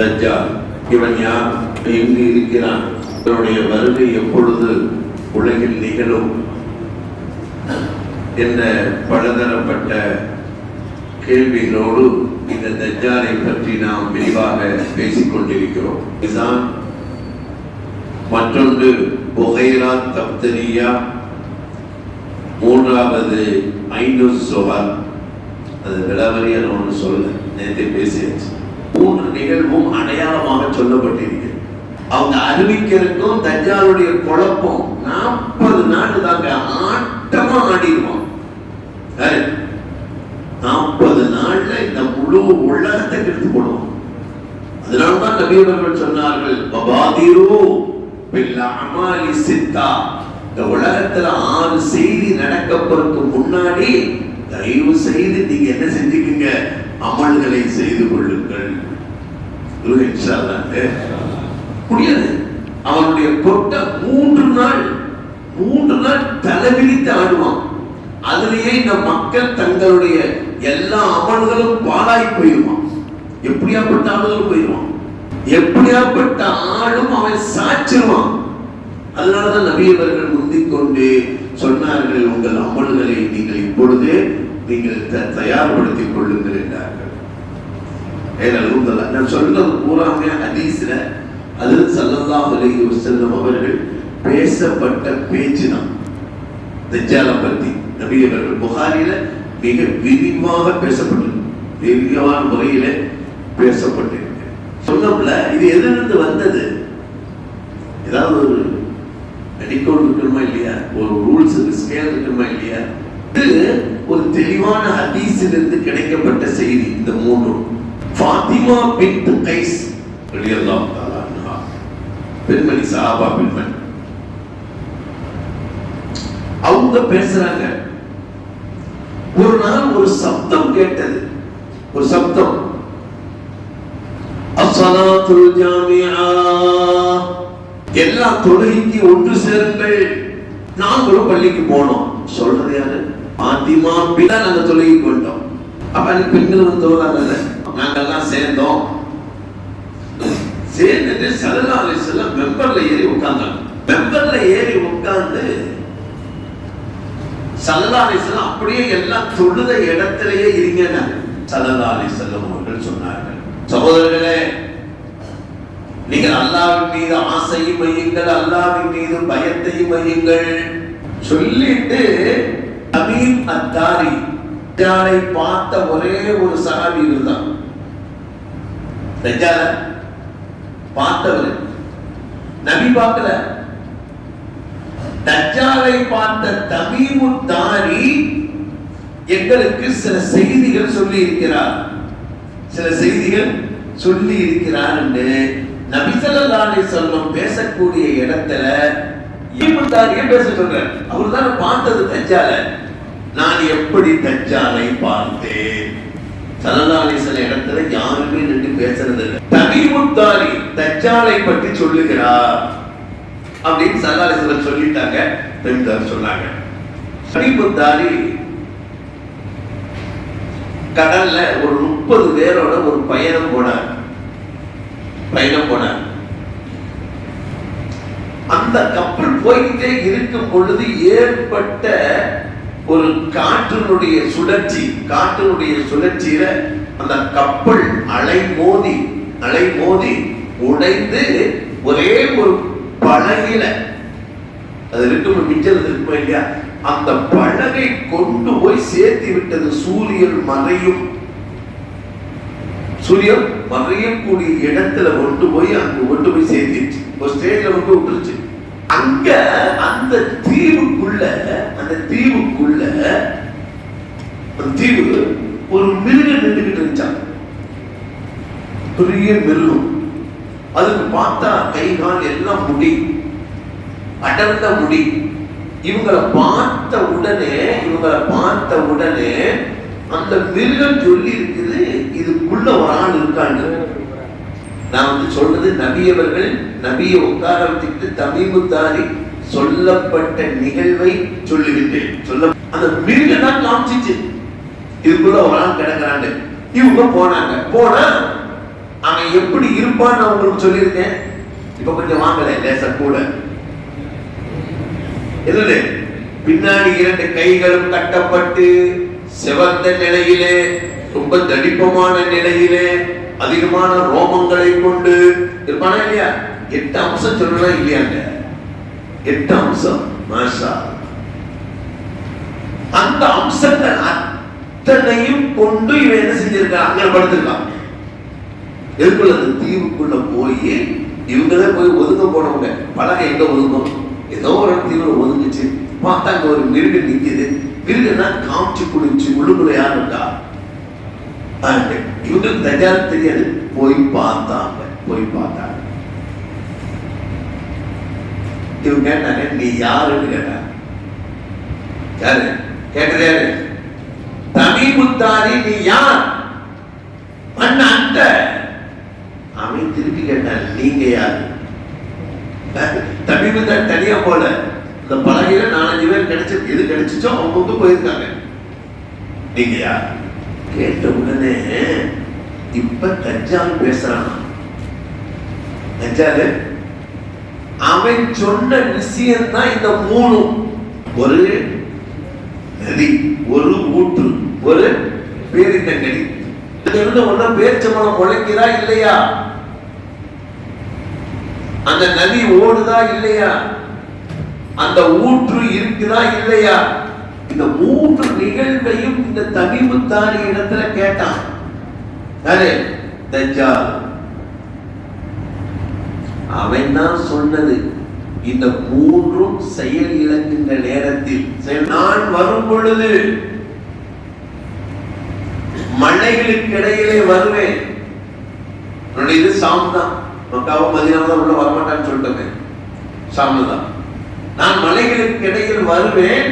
தஜ்ஜால். இவன் யார்? எங்கு இருக்கிறான்? இவனுடைய வருகை எப்பொழுது உலகில் நிகழும்? என்ற பலதரப்பட்ட கேள்விகளோடு இந்த தஜ்ஜாலை பற்றி நாம் விரிவாக பேசிக் கொண்டிருக்கிறோம் இதுதான் மற்றொன்று புகைரா தப்தரியா. மூன்றாவது ஐநூறு சோவால் அது விளவரியா ஒன்று சொல்ல நேற்று பேசியாச்சு. மூன்று நிகழ்வும் அடையாளமாக சொல்லப்பட்டிருக்கு அவங்க அறிவிக்கிறதுக்கும் தஞ்சாவுடைய குழப்பம் நாற்பது நாள் தாங்க ஆட்டமா ஆடிடுவோம் நாற்பது நாள்ல இந்த முழு உலகத்தை கெடுத்து போடுவோம் அதனால்தான் நபியவர்கள் சொன்னார்கள் பபாதிரோ பில் அமாலி சித்தா. இந்த உலகத்துல ஆறு செய்தி நடக்க போறதுக்கு முன்னாடி தயவு செய்து நீங்க என்ன செஞ்சுக்கீங்க? அமல்களை செய்து கொள்ளுங்கள். முடியாது. அவனுடைய கொட்ட மூன்று நாள் மூன்று நாள் தலைவிரித்து ஆடுவான் அதுலேயே இந்த மக்கள் தங்களுடைய எல்லா அமல்களும் பாலாய் போயிடுவான். எப்படியாப்பட்ட ஆளுகளும் போயிடுவான்? எப்படியாப்பட்ட ஆளும் அவன் சாச்சிருவான் அதனாலதான் நபியவர்கள் முந்திக் கொண்டு சொன்னார்கள் உங்கள் அமல்களை நீங்கள் இப்பொழுது நீங்கள் த- தயார்படுத்திக் கொள்ளுங்கள் என்றார்கள். நான் சொல்றது பூராமே ஹதீஸ்ல அது சல்லல்லாஹு அலைஹி வஸல்லம் அவர்கள் பேசப்பட்ட பேச்சு தான். தஜ்ஜாலை பத்தி நபி அவர்கள் புகாரில மிக விரிவாக பேசப்பட்டிருக்கு விரிவான முறையில பேசப்பட்டிருக்கு. சொன்னோம்ல இது எதிலிருந்து வந்தது? ஏதாவது ஒரு அடிக்கோடு இருக்கணுமா இல்லையா? ஒரு ரூல்ஸ் ஸ்கேல் இருக்கணுமா இல்லையா? இது ஒரு தெளிவான ஹதீஸிலிருந்து கிடைக்கப்பட்ட செய்தி இந்த மூன்று. ஃபாத்திமா பின் கைஸ் ரலியல்லாஹு தஆலா அன்ஹா. பெண்மணி சஹாபா பெண்மணி. அவங்க பேசுறாங்க ஒரு நாள் ஒரு சப்தம் கேட்டது. ஒரு சப்தம். அஸ்ஸலாத்துல் ஜாமியா எல்லா தொழுகைக்கு ஒன்று சேருங்கள். நாங்களும் பள்ளிக்கு போனோம். சொல்றது யாரு? பாத்திமா பிள்ளை நாங்க தொழுகி போட்டோம் அப்ப அந்த பெண்கள் வந்து தோறாங்கல்ல நாங்கெல்லாம் சேர்ந்தோம். சேர்ந்துட்டு சல்லா அலிஸ்லாம் மெம்பர்ல ஏறி உட்கார்ந்தாங்க. மெம்பர்ல ஏறி உட்கார்ந்து சல்லா அலிஸ்லாம் அப்படியே எல்லாம் தொழுத இடத்திலேயே இருங்க சல்லா அலிஸ்லாம் அவர்கள் சொன்னார்கள் சகோதரர்களே நீங்கள் அல்லாவின் மீது ஆசையும் வையுங்கள் அல்லாவின் மீது பயத்தையும் வையுங்கள். சொல்லிட்டு அமீம் அத்தாரி தஜ்ஜாலை பார்த்த ஒரே ஒரு சகாபி இருந்தான் தஜால பார்த்தவர். நபி பார்க்கல. தஜாலை பார்த்த தமீமு தாரி எங்களுக்கு சில செய்திகள் சொல்லி இருக்கிறார். சில செய்திகள் சொல்லி இருக்கிறார் என்று நபிசல்லாலை சொல்லும் பேசக்கூடிய இடத்துல ஈமுத்தாரியே பேச சொல்றார். அவர் தான் பார்த்தது தஜ்ஜால. நான் எப்படி தஞ்சாலை பார்த்தேன்? சல்லல்லாஹு சில இடத்துல யாருமே நின்று பேசுறது இல்லை தமீமுத்தாரி தச்சாலை பற்றி சொல்லுகிறார். அப்படின்னு சல்லாஹ் சொல்லிட்டாங்க பெண்கள் சொன்னாங்க. தமீமுத்தாரி கடல்ல ஒரு முப்பது பேரோட ஒரு பயணம் போனார். பயணம் போனார். அந்த கப்பல் போய்கிட்டே இருக்கும் பொழுது ஏற்பட்ட ஒரு காற்றினுடைய சுழற்சி காற்றினுடைய சுழற்சியில அந்த கப்பல் அலை மோதி அலை மோதி உடைந்து ஒரே ஒரு பழகில அது இருக்கும் மிச்சல் இருக்குமா இல்லையா? அந்த பழகை கொண்டு போய் சேர்த்து விட்டது சூரியன் மறையும். சூரியன் மறையக்கூடிய இடத்துல கொண்டு போய் அங்க கொண்டு போய் சேர்த்திடுச்சு ஒரு ஸ்டேஜ்ல கொண்டு விட்டுருச்சு. அங்க அந்த தீவுக்குள்ள அந்த தீவுக்குள்ள அந்த தீவு ஒரு மிருகம் நின்றுகிட்டு இருந்துச்சான் பெரிய மிருகம். அதுக்கு பார்த்தா கை கால் எல்லாம் முடி. அடர்ந்த முடி. இவங்களை பார்த்த உடனே இவங்களை பார்த்த உடனே அந்த மிருகம் சொல்லி இருக்குது இதுக்குள்ள ஒரு ஆள் இருக்காங்க நான் வந்து சொல்றது நபியவர்கள் நபியை உட்கார வச்சுக்கிட்டு தமிமுத்தாரி சொல்லப்பட்ட நிகழ்வை சொல்லுகின்றேன் சொல்ல அந்த மிருக தான் காமிச்சிச்சு. இதுக்குள்ள ஒரு ஆள் கிடக்குறாங்க. இவங்க போனாங்க. போனா அவன் எப்படி இருப்பான்னு நான் உங்களுக்கு சொல்லியிருக்கேன். இப்ப கொஞ்சம் வாங்கல லேச கூட. என்னது? பின்னாடி இரண்டு கைகளும் கட்டப்பட்டு செவந்த நிலையிலே ரொம்ப தடிப்பமான நிலையிலே அதிகமான ரோமங்களை கொண்டு இருப்பானா இல்லையா? எட்டு அம்சம் சொல்லலாம் இல்லையாங்க? எட்டு அம்சம். மாஷா அந்த அம்சங்கள் அத்தனையும் கொண்டு இவன் என்ன செஞ்சிருக்கான்? அங்க படுத்திருக்கான். எதுக்குள்ள அந்த தீவுக்குள்ள போய் இவங்களே போய் ஒதுங்க போனவங்க. பலகை எங்க ஒதுங்கும்? ஏதோ ஒரு தீவுல ஒதுங்குச்சு. பார்த்தா அங்க ஒரு மிருகம் நிக்குது. மிருகம்னா காமிச்சு குடிச்சு உள்ளுக்குள்ள யார் இருக்கா? இவங்களுக்கு தஜால் தெரியாது. போய் பார்த்தாங்க. போய் பார்த்தாங்க. இவங்க கேட்டாங்க நீ யாருன்னு கேட்டாங்க யாரு? கேட்டதே தமிழ்முத்தாரி நீ யார்? அண்ணா அந்த. அவன் திருப்பி கேட்டான் நீங்க யாரு? தமிழ்முத்தாரி தனியா போல. இந்த பலகையில நாலஞ்சு பேர் கிடைச்சு எது கிடைச்சிச்சோ அவங்க போயிருக்காங்க. நீங்க யார்? கேட்ட உடனே இப்ப தஜ்ஜால் பேசுறான். தஜ்ஜாலு அவன் சொன்ன விஷயம் தான் இந்த மூணும். ஒரு நதி ஒரு ஊற்று ஒரு பேரிட்டங்கடி இருந்து ஒன்ன இல்லையா? அந்த நதி ஓடுதா இல்லையா? அந்த ஊற்று இருக்குதா இல்லையா? இந்த மூன்று நிகழ்வையும் இந்த தமிமுத்தாரி இடத்துல கேட்டான். யாரு? தஜ்ஜால் அவன் தான் சொன்னது. இந்த மூன்றும் செயல் இழக்கின்ற நேரத்தில். நான் வரும் பொழுது மலைகளுக்கு இடையிலே வருவேன். இது சாம் தான். மக்காவும் மதினாவும் உள்ள வரமாட்டான்னு சொல்லிட்டோமே சாமு தான். நான் மலைகளுக்கு இடையில் வருவேன்.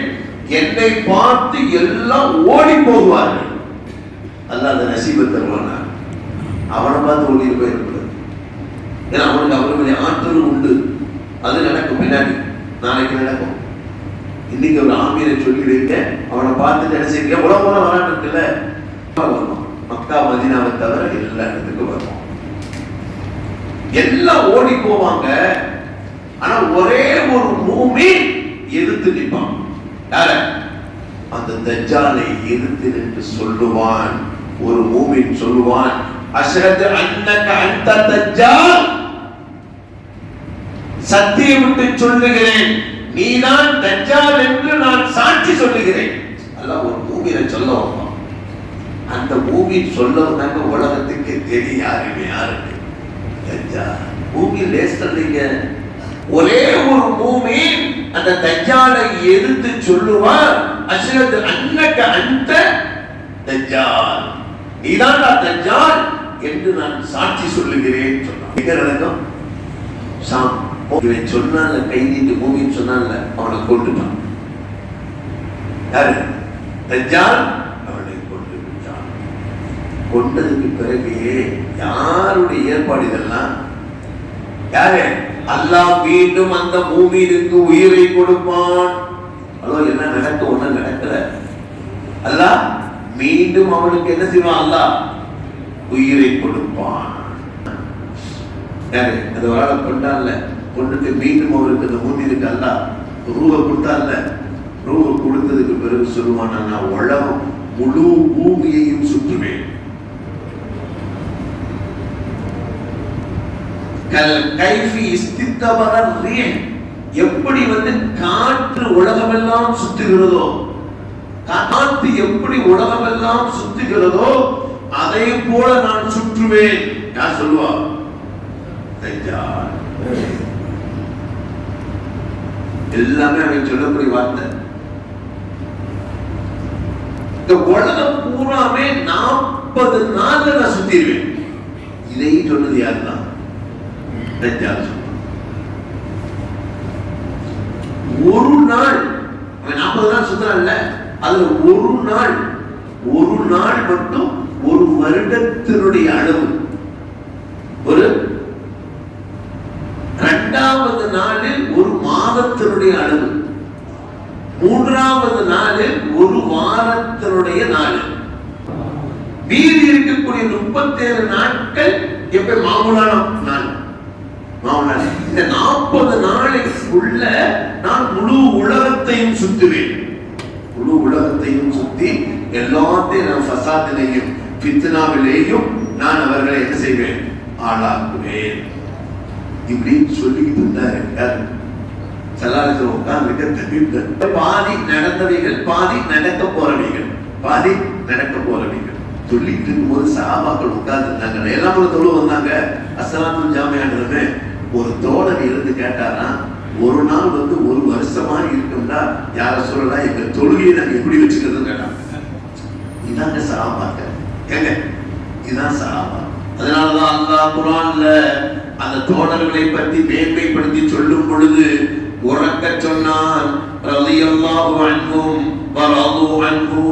என்னை பார்த்து எல்லாம் ஓடி போகுவார்கள் அல்ல அந்த நசீபை தருவானா? அவனை பார்த்து ஓடி போயிருக்கிறது ஏன்னா அவனுக்கு அவனுடைய ஆற்றலும் உண்டு. அது நடக்கும். பின்னாடி நாளைக்கு நடக்கும். இன்னைக்கு ஒரு ஆமீரை சொல்லிடுங்க அவனை பார்த்து நினைச்சிருக்க உலக போல வரான்னு இருக்குல்ல? வரணும் மக்கா மதினாவை தவிர எல்லா இடத்துக்கும் வருவான் எல்லாம் ஓடி போவாங்க. ஆனா ஒரே ஒரு மூமி எதிர்த்து நிற்பான் யார? அந்த தஜாலை எதிர்த்து நின்று சொல்லுவான். ஒரு மூமின் சொல்லுவான் அஷ்ஹது அன்னக அந்த தஜ்ஜால் சத்தியை விட்டு சொல்லுகிறேன். நீதான் தஞ்சால் என்று நான் சாட்சி சொல்லுகிறேன். அல்லாஹ் ஒரு மூமியை சொல்ல வைப்பான் அந்த பூமி சொல்ல வந்தாங்க உலகத்துக்கு தெரியாருமே யாருக்கு தஞ்சா பூமி லேசல்லைங்க ஒரே ஒரு பூமி அந்த தஞ்சாலை எதிர்த்து சொல்லுவார். அஷ்ஹது அன்னக்க அந்த தஞ்சால். நீதான்டா தஞ்சால் என்று நான் சாட்சி சொல்லுகிறேன் சொன்னான். எங்க சாம் இவன் சொன்னான்ல கைதிட்டு நீட்டு பூமின்னு சொன்னான்ல அவனை கொண்டுட்டான் யாரு? தஜ்ஜால் அவனை கொண்டு விட்டான் கொண்டதுக்கு பிறகு யாருடைய ஏற்பாடு இதெல்லாம்? யாரு? அல்லாஹ் மீண்டும் அந்த பூமியிலிருந்து உயிரை கொடுப்பான். அதோ என்ன நடக்க ஒண்ணு நடக்கல. அல்லாஹ் மீண்டும் அவனுக்கு என்ன செய்வான்? அல்லாஹ் உயிரை கொடுப்பான். யாரு? அது வராத கொண்டான்ல கொண்டுட்டு மீண்டும் அவருக்கு அந்த இருக்கு அல்ல ரூவை கொடுத்தான்ல ரூவை கொடுத்ததுக்கு பிறகு சொல்லுவான் நான் உலகம் முழு பூமியையும் சுற்றுவேன். கல் கைஃபி இஸ்தித்தபர ரீஹ். எப்படி வந்து காற்று உலகமெல்லாம் சுத்துகிறதோ காற்று எப்படி உலகமெல்லாம் சுத்துகிறதோ அதை போல நான் சுற்றுவேன். யார் சொல்லுவா தஜ்ஜால். எல்லாமே அவன் சொல்லக்கூடிய வார்த்தை. இந்த உலகம் பூராமே நாற்பது நாள்ல நான் சுத்திடுவேன். இதையும் சொன்னது யாருதான் ஒரு நாள் அவன் நாற்பது நாள் சுத்தல அதுல ஒரு நாள் ஒரு நாள் மட்டும் ஒரு வருடத்தினுடைய அளவு. ஒரு இரண்டாவது நாளில் மாதத்தினுடைய அளவு. மூன்றாவது நாளில் ஒரு வாரத்தினுடைய நாள். மீதி இருக்கக்கூடிய முப்பத்தேழு நாட்கள் எப்ப மாமூலான நாள்? மாமூலான. இந்த நாற்பது நாளைக்குள்ள நான் முழு உலகத்தையும் சுத்துவேன் முழு உலகத்தையும் சுத்தி எல்லாத்தையும் நான் ஃபசாதிலையும் ஃபித்னாவிலேயும் நான் அவர்களை என்ன செய்வேன்? ஆளாக்குவேன். இப்படின்னு சொல்லிக்கிட்டு இருந்தாரு சலாலத்தில் உட்கார்ந்து தெரிந்த பாதி நடந்தவைகள் பாதி நடக்க போறவைகள் பாதி நடக்க போறவைகள். சொல்லிட்டு இருக்கும்போது சகாபாக்கள் உட்கார்ந்து இருந்தாங்க எல்லாம் கூட தொழு வந்தாங்க. அசலாத்து ஜாமியானதுமே ஒரு தோழர் இருந்து கேட்டாரா ஒரு நாள் வந்து ஒரு வருஷமா இருக்கும்னா யார சொல்லலாம் எங்க தொழுகையை நாங்க எப்படி வச்சுக்கிறது கேட்டாங்க இதாங்க சகாபாக்க ஏங்க இதுதான் சகாபா அதனாலதான் அல்லா குரான்ல அந்த தோழர்களை பற்றி மேன்மைப்படுத்தி சொல்லும் பொழுது உறக்க சொன்னான். ரலியல்லாஹு அன்ஹும் வரது அன்ஹு.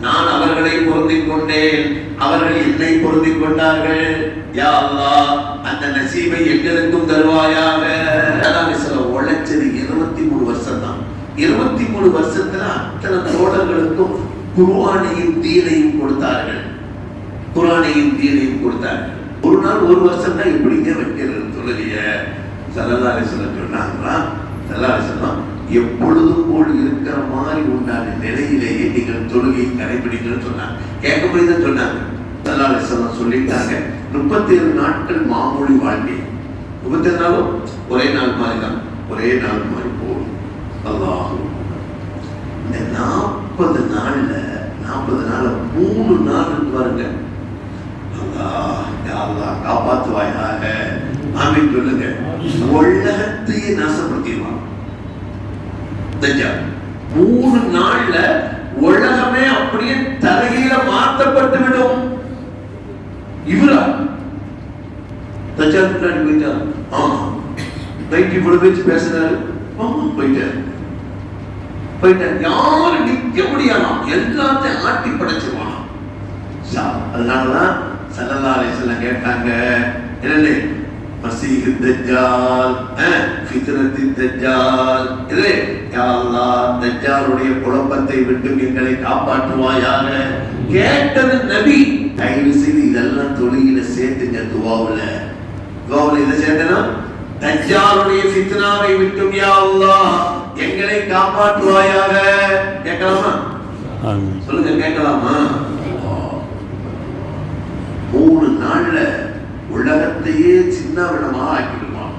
நான் அவர்களை பொருந்திக் கொண்டேன் அவர்கள் என்னை பொருந்திக் கொண்டார்கள் யா அல்லாஹ் அந்த நசீபை எங்களுக்கும் தருவாயாக. உழைச்சது இருபத்தி மூணு வருஷம் தான் இருபத்தி மூணு வருஷத்துல அத்தனை தோழர்களுக்கும் குருவானையும் தீனையும் கொடுத்தார்கள். குரானையும் தீனையும் கொடுத்தார்கள். ஒரு நாள் ஒரு வருஷம் தான் எப்படிங்க வைக்கிறது தொழுகைய சரதாரி சொல்ல சொன்னாங்களா? நல்லா எப்பொழுதும் போல் இருக்கிற மாதிரி உண்டான நிலையிலேயே நீங்கள் தொழுகை கடைபிடிக்கணும்னு சொன்னாங்க. கேட்க போய் தான் சொன்னாங்க சல்லல்லாஹு சொல்லிட்டாங்க. முப்பத்தேழு நாட்கள் மாமூலி வாழ்க்கை. முப்பத்தேழு நாளும் ஒரே நாள் மாதிரி தான். ஒரே நாள் மாதிரி போகும் அல்லாஹ். இந்த நாற்பது நாளில் நாற்பது நாளில் மூணு நாள் பாருங்க. அல்லாஹ் யா காப்பாற்றுவாயாக ஆமின்னு சொல்லுங்க. உலகத்தையே நாசப்படுத்திடுவான். மூணு நாள்ல உலகமே அப்படியே தலையில மாற்றப்பட்டு விடும். இவரா? தஜ்ஜால் போயிட்டா? போயிட்டார் ஆமா. நைட் இவ்வளவு பேச்சு பேசுறாரு. ஆமா போயிட்டாரு. போயிட்டார். யாரும் நிக்க முடியாதாம் எல்லாத்தையும் ஆட்டி படைச்சிருவான் அதனாலதான் சல்லல்லா அலிஸ்லாம் கேட்டாங்க. என்னன்னு மசீஹ் தஜ்ஜால். அஹ், ஃபித்னத்தி தஜ்ஜால். இது யா அல்லாஹ் தஜ்ஜாலுடைய குழப்பத்தை விட்டு எங்களை காப்பாற்றுவாயாக. கேட்டது நபி. தயவு செய்து இதெல்லாம் தொழுகில சேர்த்துங்க துவாவுல. துவாவுல இதை சேர்த்தனா? தஜ்ஜாலுடைய ஃபித்னாவை விட்டும் யா அல்லாஹ் எங்களை காப்பாற்றுவாயாக. கேட்கலாமா? சொல்லுங்க கேட்கலாமா? மூணு நாள்ல உலகத்தையே சின்ன விடமா ஆக்கிடுவான்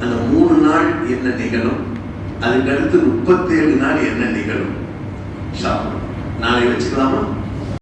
அந்த மூணு நாள் என்ன நிகழும்? அதுக்கடுத்து முப்பத்தேழு நாள் என்ன நிகழும்? நாளை வச்சுக்கலாமா?